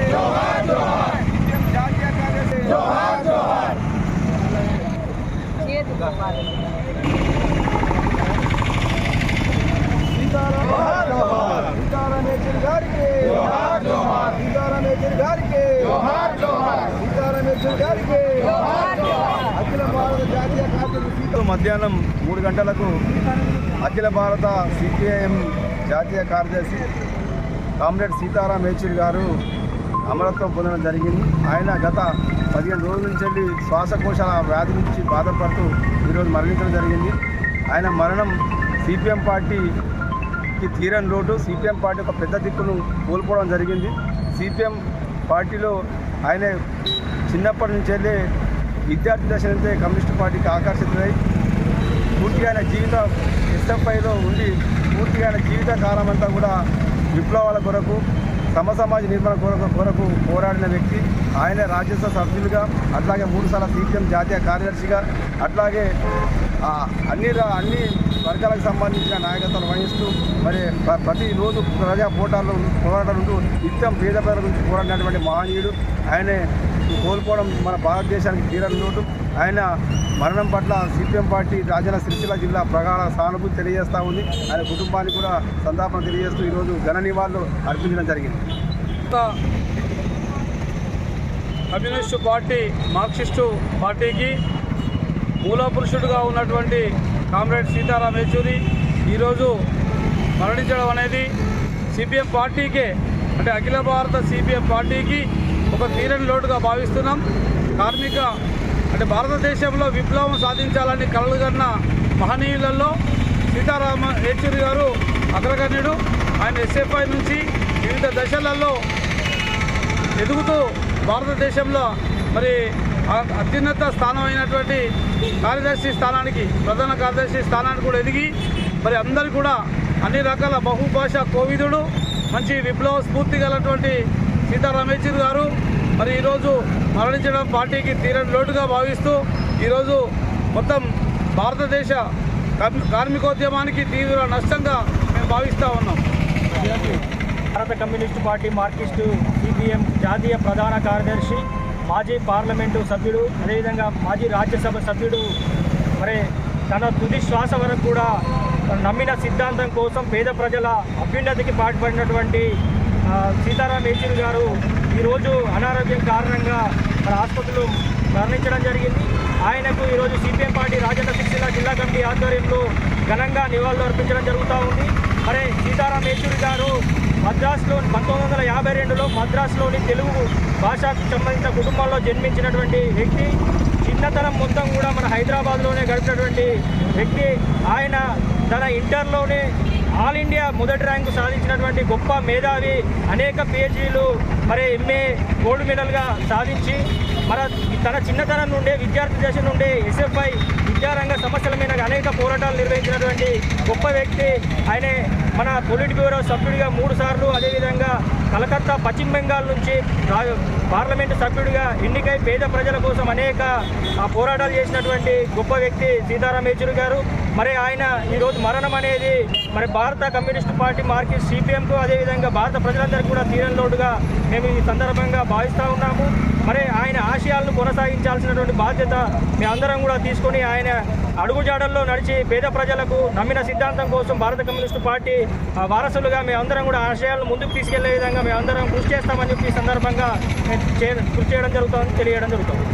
जोहार जोहार మధ్యాహ్నం మూడు గంటలకు అఖిల భారత సిపిఐఎం జాతీయ కార్యదర్శి కామ్రేడ్ సీతారాం యేచూరి గారు అమరత్వం పొందడం జరిగింది. ఆయన గత పదిహేను రోజుల నుంచి వెళ్ళి శ్వాసకోశ వ్యాధి నుంచి బాధపడుతూ ఈరోజు మరణించడం జరిగింది. ఆయన మరణం సిపిఎం పార్టీకి తీరని లోటు. సిపిఎం పార్టీ ఒక పెద్ద దిక్కును కోల్పోవడం జరిగింది. సిపిఎం పార్టీలో ఆయన చిన్నప్పటి నుంచి వెళ్ళి విద్యార్థి దశ నుంచే కమ్యూనిస్ట్ పార్టీకి ఆకర్షితులై పూర్తిగా ఆయన జీవిత ఎస్ఎఫ్ఐలో ఉండి పూర్తిగా ఆయన జీవిత కాలం అంతా కూడా విప్లవాల కొరకు సమ సమాజ నిర్మాణ కొరకు కొరకు పోరాడిన వ్యక్తి ఆయన రాజ్యసభ సభ్యులుగా అట్లాగే మూడుసార్లు సిపిఎం జాతీయ కార్యదర్శిగా అట్లాగే అన్ని రా- అన్ని వర్గాలకు సంబంధించిన నాయకత్వాలు వహిస్తూ మరి ప్రతి ప్రతిరోజు ప్రజా పోటాల్లో పోరాటాలు నిత్యం పేద ప్రజల గురించి పోరాడినటువంటి మహనీయుడు ఆయనే కోల్పోవడం మన భారతదేశానికి తీరని లోటు. ఆయన మరణం పట్ల సిపిఎం పార్టీ రాజన్న సిరిసిల్ల జిల్లా ప్రగాఢ సానుభూతి తెలియజేస్తూ ఉంది. ఆయన కుటుంబానికి కూడా సంతాపన తెలియజేస్తూ ఈరోజు ఘన నివాళులు అర్పించడం జరిగింది. కమ్యూనిస్టు పార్టీ మార్క్సిస్టు పార్టీకి మూలపురుషుడుగా ఉన్నటువంటి కామ్రేడ్ సీతారాం యేచూరి ఈరోజు మరణించడం అనేది సిపిఎం పార్టీకే అంటే అఖిల భారత సిపిఎం పార్టీకి ఒక తీరని లోటుగా భావిస్తున్నాం. కార్మిక అంటే భారతదేశంలో విప్లవం సాధించాలని కలలుగన్న మహనీయులలో సీతారామ యేచూరి గారు అగ్రగణ్యుడు. ఆయన ఎస్ఎఫ్ఐ నుంచి వివిధ దశలలో ఎదుగుతూ భారతదేశంలో మరి అత్యున్నత స్థానం అయినటువంటి కార్యదర్శి స్థానానికి ప్రధాన కార్యదర్శి స్థానానికి కూడా ఎదిగి మరి అందరు కూడా అన్ని రకాల బహుభాష కోవిదుడు మంచి విప్లవ స్ఫూర్తి గలటువంటి సీతారామేశ్వర్ గారు మరి ఈరోజు మరణించడం పార్టీకి తీరని లోటుగా భావిస్తూ ఈరోజు మొత్తం భారతదేశ కార్మికోద్యమానికి తీవ్ర నష్టంగా మేము భావిస్తూ ఉన్నాం. భారత కమ్యూనిస్టు పార్టీ మార్కిస్టు సిపిఎం జాతీయ ప్రధాన కార్యదర్శి మాజీ పార్లమెంటు సభ్యుడు అదేవిధంగా మాజీ రాజ్యసభ సభ్యుడు మరి తన తుది శ్వాస వరకు కూడా నమ్మిన సిద్ధాంతం కోసం పేద ప్రజల అభ్యున్నతికి పాటుపడినటువంటి సీతారాం యేచూరి గారు ఈరోజు అనారోగ్యం కారణంగా మన ఆసుపత్రిలో మరణించడం జరిగింది. ఆయనకు ఈరోజు సిపిఎం పార్టీ రాజన్న సిరిసిల్ల జిల్లా కమిటీ ఆధ్వర్యంలో ఘనంగా నివాళులు అర్పించడం జరుగుతూ ఉంది. మరి సీతారాం యేచూరి గారు మద్రాసులో పంతొమ్మిది వందల యాభై రెండులో మద్రాసులోని తెలుగు భాషకు సంబంధించిన కుటుంబంలో జన్మించినటువంటి వ్యక్తి చిన్నతనం మొత్తం కూడా మన హైదరాబాద్లోనే గడిపినటువంటి వ్యక్తి. ఆయన తన ఇంటర్లోనే ఆల్ ఇండియా మొదటి ర్యాంకు సాధించినటువంటి గొప్ప మేధావి అనేక పిహెచ్డీలు మరి ఎంఏ గోల్డ్ మెడల్గా సాధించి మన తన చిన్నతనం నుండే విద్యార్థి దశ నుండే ఎస్ఎఫ్ఐ విద్యారంగ సమస్యల మీద అనేక పోరాటాలు నిర్వహించినటువంటి గొప్ప వ్యక్తి. ఆయనే మన పొలిట్ బ్యూరో సభ్యుడిగా మూడు సార్లు అదేవిధంగా కలకత్తా పశ్చిమ బెంగాల్ నుంచి రా- పార్లమెంటు సభ్యుడిగా ఎన్నికై పేద ప్రజల కోసం అనేక ఆ, పోరాటాలు చేసినటువంటి గొప్ప వ్యక్తి సీతారాం యేచూరి గారు. మరి ఆయన ఈరోజు మరణం అనేది మరి భారత కమ్యూనిస్టు పార్టీ మార్కెట్ సిపిఎంకు అదేవిధంగా భారత ప్రజలందరికీ కూడా తీరని లోటుగా మేము ఈ సందర్భంగా భావిస్తూ ఉన్నాము. మరి ఆయన ఆశయాలను కొనసాగించాల్సినటువంటి బాధ్యత మేమందరం కూడా తీసుకొని ఆయన అడుగుజాడల్లో నడిచి పేద ప్రజలకు నమ్మిన సిద్ధాంతం కోసం భారత కమ్యూనిస్టు పార్టీ ఆ, వారసులుగా మేమందరం కూడా ఆశయాలను ముందుకు తీసుకెళ్ళే విధంగా మేమందరం కృషి చేస్తామని చెప్పి ఈ సందర్భంగా మేము కృషి చేయడం జరుగుతుంది తెలియడం జరుగుతుంది.